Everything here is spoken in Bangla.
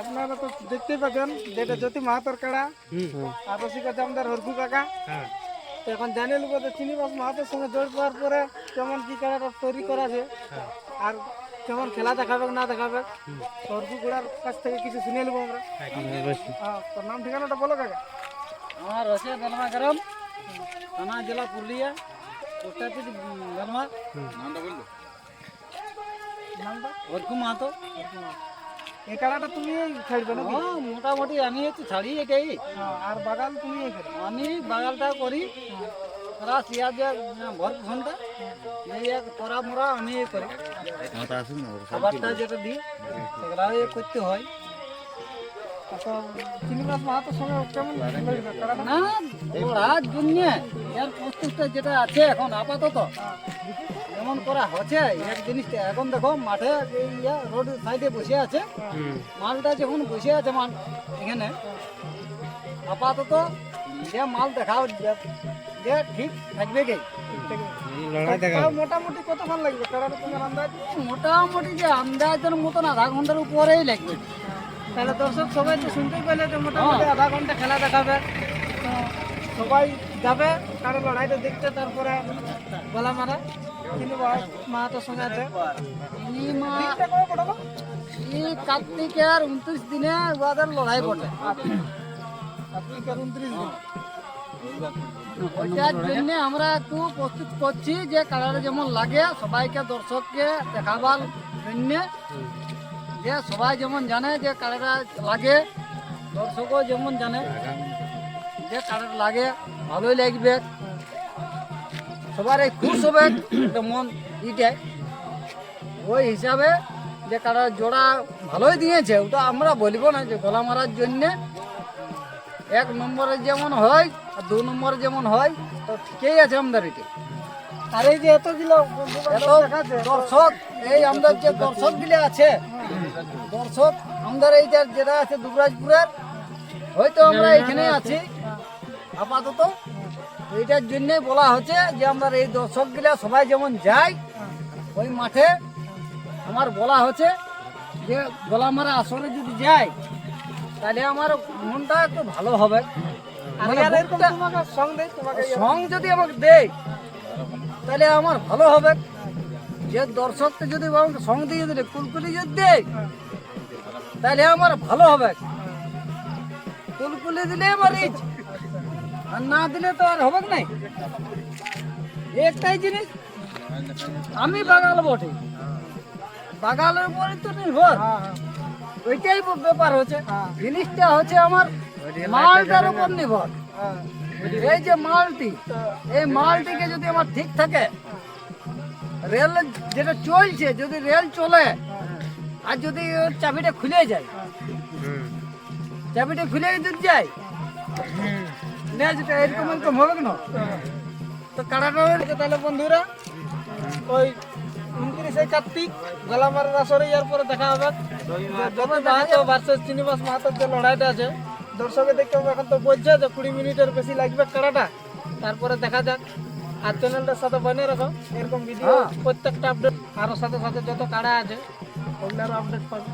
আপনারা তো দেখতেই পাচ্ছেন যেটা জ্যোতি মাহাতর কাড়া। আর রসিকা জামদার হরকু কাকা। হ্যাঁ। এখন জানিয়ে নেব যে চিনিবাস মাহাতোর সঙ্গে জড় পাওয়ার পরে কেমন কি কাড়াটা তৈরি করা আছে হ্যাঁ। আর কেমন খেলা দেখাবে না দেখাবে হরকু গোড়ার কাছ থেকে কিছু শুনে নেব আমরা। হ্যাঁ তোর নাম ঠিকানাটা বলো কাকা। আমার হচ্ছে বেলমা গ্রাম থানা জেলা পুরুলিয়া পোস্ট অফিস বেলমা। নামটা ওরকম মাহাতো। এই কাড়াটা তুমি ছাড়বে না হ্যাঁ মোটামুটি আমি একটু ছাড়ি এটাই। আর বাগাল তুমি আমি বাগালটা করি। তারা সিয়া দিয়ে ভর ফোনটা এই এক করা মরা আমি এ করি। খাবারটা যেটা দিই সেগুলা করতে হয়। না ওড়ার জন্য এর প্রস্তুতটা যেটা আছে এখন আপাতত যেমন করা হচ্ছে এক জিনিসটা। এখন দেখো মাঠে রোড সাইডে বসে আছে। মালটা যখন বসে আছে মাল এখানে আপাতত যে মাল দেখাও যে- ঠিক থাকবে কি? তাও মোটামুটি কতক্ষণ লাগবে? তোমার মোটামুটি যে আন্দাজের মতন আধা ঘণ্টার উপরেই লাগবে। তাহলে দর্শক সবাই তো শুনতেই পেলে যে মোটামুটি আধা ঘণ্টা খেলা দেখাবে। তো সবাই যাবে কারও লড়াইটা দেখতে তারপরে গলা মারা। কিন্তু সঙ্গে আছে। মা কবে পড়াবো এই কার্তিকের উনত্রিশ দিনে ওদের লড়াই বটে। কার্তিকের উনত্রিশ দিন। ওইটার জন্য আমরা একটু প্রস্তুত করছি যে কালার যেমন লাগে সবাইকে দর্শককে দেখাবার জন্য। যে সবাই যেমন জানে যে কালারটা লাগে দর্শকও যেমন জানে যে কালার লাগে ভালোই লাগবে। সবার এই খুশ হবে মন ইটাই ওই হিসাবে যে কালার জোড়া ভালোই দিয়েছে ওটা আমরা বলব না যে গলা মারার জন্যে। এক নম্বরে যেমন হয় আর দু নম্বরে যেমন হয় তো ঠিকই আছে আমাদের এটি আর এই যে এতগুলো দর্শক এই আমাদের যে দর্শকগুলো আছে দর্শক আমাদের এই যেটা আছে দুবরাজপুরের হয়তো আমরা এখানে আছি। আপাতত এইটার জন্য বলা হচ্ছে যে আমরা এই দর্শকগুলা সবাই যেমন যায় ওই মাঠে আমার বলা হচ্ছে যে গোলামারা আসরে যদি যায় তাহলে আমার মনটা একটু ভালো হবে। মানে সং যদি আমাকে দেয় তাহলে আমার ভালো হবে। যে দর্শককে যদি আমাকে সং দিয়ে দিলে, কুলকুলি যদি দেয়, তাহলে আমার ভালো হবে। কুলকুলি দিলে আমার আর না দিলে তো আর হবে নাই। একটাই জিনিস, আমি বাগাল বটে। বাগালের উপরে তো নির্ভর। ওইটাই ব্যাপার হচ্ছে। জিনিসটা হচ্ছে আমার মালটার উপর নির্ভর। এই যে মালটি, এই মালটিকে যদি আমার ঠিক থাকে রেল যেটা চলছে যদি রেল চলে আর যদি ওর চাবিটা খুলে যায় চাবিটা খুলে যদি যায় না যেটা এরকম এরকম হবে না তো কাটাটা আচ্ছা, তাহলে বন্ধুরা ওই উনত্রিশে কার্তিক গলামারের আসরে ইয়ার পরে দেখা হবে। যবে মাহাতো ভার্সেস চিনিবাস মাহাতোর যে লড়াইটা আছে দর্শকে দেখতে হবে এখন তো বলছে যে কুড়ি মিনিটের বেশি লাগবে কাড়াটা তারপরে দেখা যাক। আর চ্যানেলটার সাথে বানিয়ে রাখো এরকম ভিডিও হ্যাঁ। প্রত্যেকটা আপডেট আরও সাথে সাথে যত কাড়া আছে ওগুলারও আপডেট পাবে